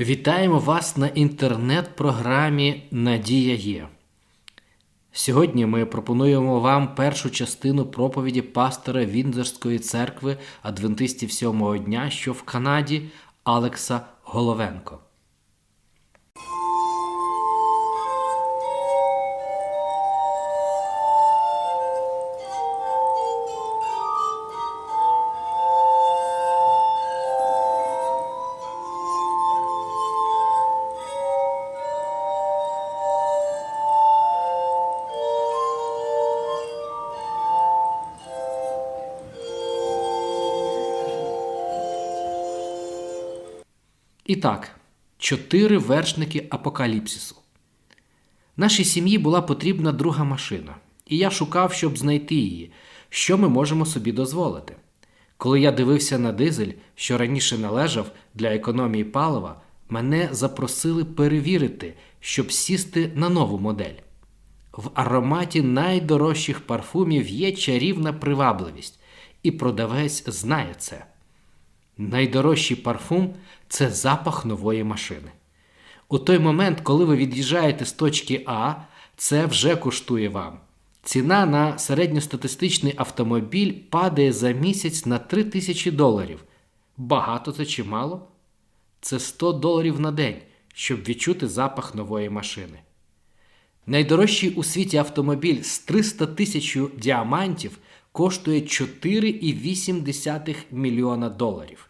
Вітаємо вас на інтернет-програмі Надія є. Сьогодні ми пропонуємо вам першу частину проповіді пастора Віндзорської церкви Адвентистів сьомого дня, що в Канаді Алекса Головенко. І так, чотири вершники апокаліпсису. Нашій сім'ї була потрібна друга машина, і я шукав, щоб знайти її, що ми можемо собі дозволити. Коли я дивився на дизель, що раніше належав для економії палива, мене запросили перевірити, щоб сісти на нову модель. В ароматі найдорожчих парфумів є чарівна привабливість, і продавець знає це. Найдорожчий парфум це запах нової машини. У той момент, коли ви від'їжджаєте з точки А, це вже коштує вам. Ціна на середньостатистичний автомобіль падає за місяць на 3 тисячі доларів. Багато це чи мало? Це 100 доларів на день, щоб відчути запах нової машини. Найдорожчий у світі автомобіль з 300 тисяч діамантів коштує 4,8 мільйона доларів.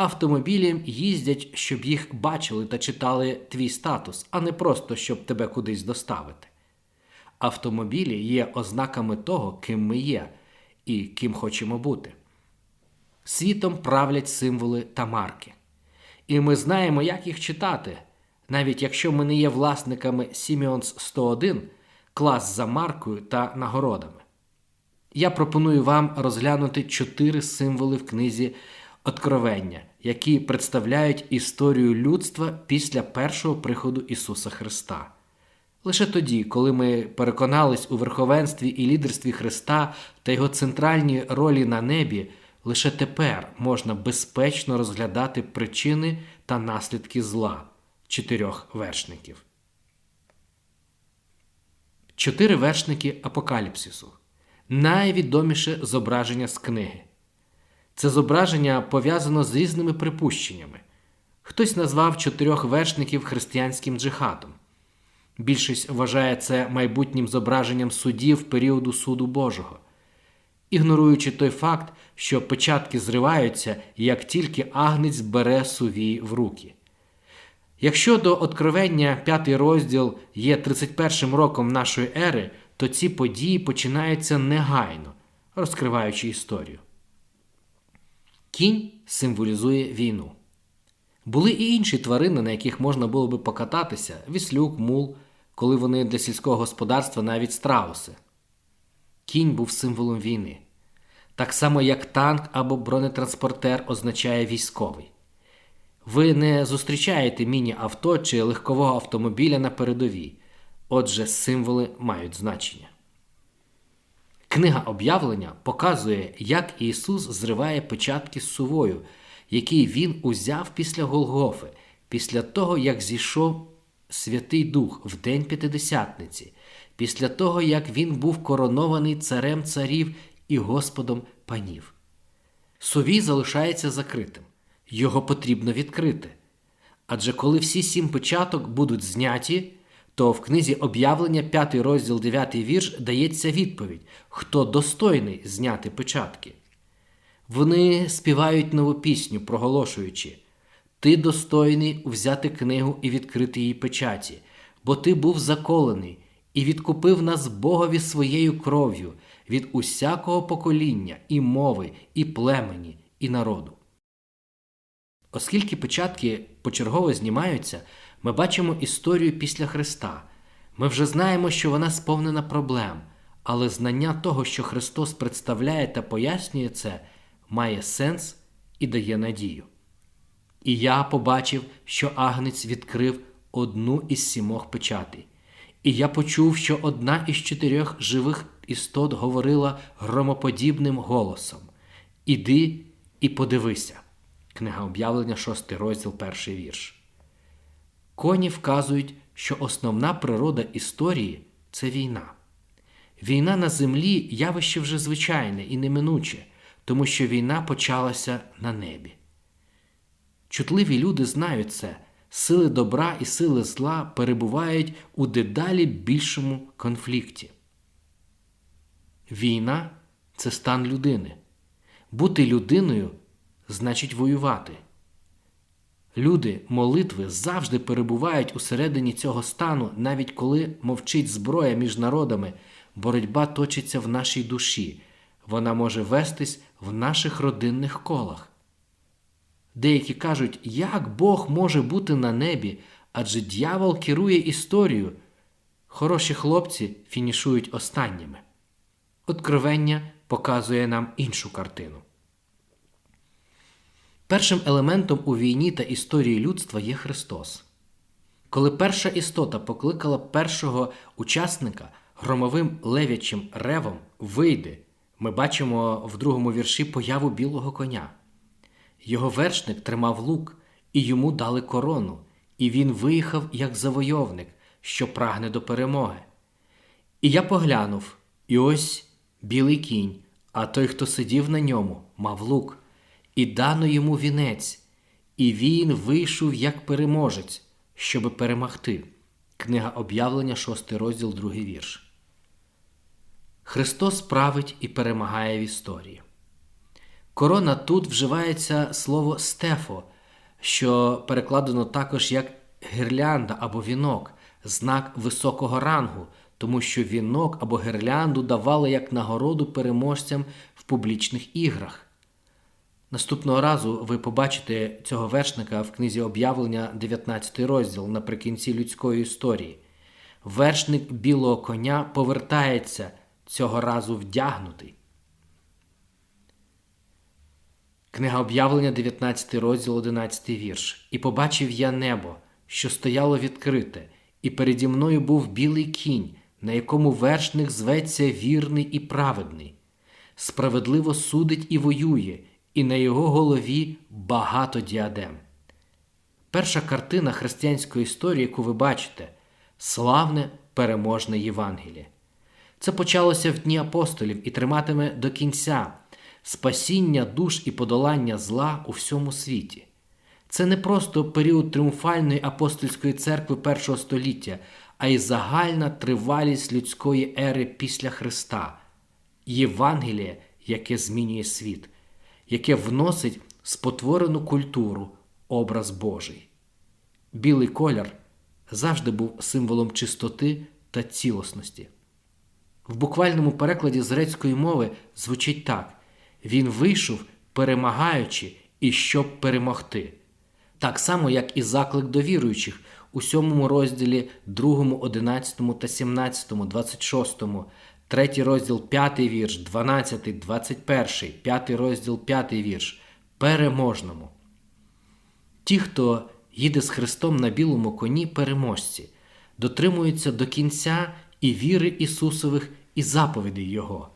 Автомобілям їздять, щоб їх бачили та читали твій статус, а не просто щоб тебе кудись доставити. Автомобілі є ознаками того, ким ми є і ким хочемо бути. Світом правлять символи та марки. І ми знаємо, як їх читати, навіть якщо ми не є власниками Siemens 101, клас за маркою та нагородами. Я пропоную вам розглянути чотири символи в книзі Откровення, які представляють історію людства після першого приходу Ісуса Христа. Лише тоді, коли ми переконались у верховенстві і лідерстві Христа та його центральній ролі на небі, лише тепер можна безпечно розглядати причини та наслідки зла чотирьох вершників. Чотири вершники Апокаліпсису найвідоміше зображення з книги. Це зображення пов'язано з різними припущеннями. Хтось назвав чотирьох вершників християнським джихадом. Більшість вважає це майбутнім зображенням судів періоду суду Божого, ігноруючи той факт, що печатки зриваються, як тільки агнець бере сувій в руки. Якщо до откровення п'ятий розділ є 31 роком нашої ери, то ці події починаються негайно, розкриваючи історію. Кінь символізує війну. Були і інші тварини, на яких можна було би покататися віслюк, мул, коли вони для сільського господарства навіть страуси. Кінь був символом війни. Так само, як танк або бронетранспортер означає військовий. Ви не зустрічаєте міні-авто чи легкового автомобіля на передовій. Отже, символи мають значення. Книга об'явлення показує, як Ісус зриває печатки з сувою, який Він узяв після Голгофи, після того, як зійшов Святий Дух в День П'ятидесятниці, після того, як Він був коронований царем царів і Господом панів. Сувій залишається закритим, його потрібно відкрити. Адже коли всі сім печаток будуть зняті, то в книзі об'явлення 5 розділ 9 вірш дається відповідь, хто достойний зняти печатки. Вони співають нову пісню, проголошуючи Ти достойний взяти книгу і відкрити її печаті, бо ти був заколений і відкупив нас Богові своєю кров'ю від усякого покоління, і мови, і племені, і народу. Оскільки печатки почергово знімаються, ми бачимо історію після Христа. Ми вже знаємо, що вона сповнена проблем, але знання того, що Христос представляє та пояснює це, має сенс і дає надію. І я побачив, що агнець відкрив одну із сімох печатей. І я почув, що одна із чотирьох живих істот говорила громоподібним голосом: Іди і подивися. Книга об'явлення, 6 розділ, перший вірш. Коні вказують, що основна природа історії це війна. Війна на землі явище вже звичайне і неминуче, тому що війна почалася на небі. Чутливі люди знають це, сили добра і сили зла перебувають у дедалі більшому конфлікті. Війна це стан людини. Бути людиною значить воювати. Люди молитви завжди перебувають усередині цього стану, навіть коли мовчить зброя між народами, боротьба точиться в нашій душі, вона може вестись в наших родинних колах. Деякі кажуть, як Бог може бути на небі, адже дьявол керує історією. Хороші хлопці фінішують останніми. Откровення показує нам іншу картину. Першим елементом у війні та історії людства є Христос. Коли перша істота покликала першого учасника громовим левячим ревом вийди, ми бачимо в другому вірші появу білого коня. Його вершник тримав лук, і йому дали корону, і він виїхав як завойовник, що прагне до перемоги. І я поглянув, і ось білий кінь, а той, хто сидів на ньому, мав лук, і дано йому вінець, і він вийшов як переможець, щоби перемогти. Книга об'явлення, 6 розділ, 2 вірш. Христос править і перемагає в історії. Корона тут вживається слово стефо, що перекладено також як гірлянда або вінок, знак високого рангу, тому що вінок або гірлянду давали як нагороду переможцям в публічних іграх. Наступного разу ви побачите цього вершника в книзі об'явлення, 19 розділ наприкінці людської історії. Вершник білого коня повертається цього разу вдягнутий. Книга об'явлення, 19 розділ, 11 вірш. І побачив я небо, що стояло відкрите, і переді мною був білий кінь, на якому вершник зветься вірний і праведний, справедливо судить і воює, і на його голові багато діадем. Перша картина християнської історії, яку ви бачите, славне переможне Євангеліє. Це почалося в дні апостолів і триматиме до кінця спасіння душ і подолання зла у всьому світі. Це не просто період тріумфальної апостольської церкви першого століття, а й загальна тривалість людської ери після Христа, Євангеліє, яке змінює світ, яке вносить спотворену культуру образ Божий. Білий колір завжди був символом чистоти та цілісності. В буквальному перекладі з грецької мови звучить так: Він вийшов, перемагаючи і щоб перемогти. Так само, як і заклик до віруючих у сьомому розділі 2, 11 та 17, 26, 3 розділ 5 вірш, 12, 21, 5 розділ 5 вірш. Переможному. Ті, хто їде з Христом на білому коні, переможці, дотримуються до кінця і віри Ісусових, і заповідей Його.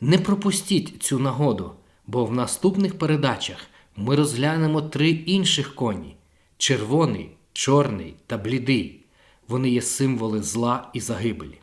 Не пропустіть цю нагоду, бо в наступних передачах ми розглянемо три інших коні: червоний, чорний та блідий. Вони є символи зла і загибелі.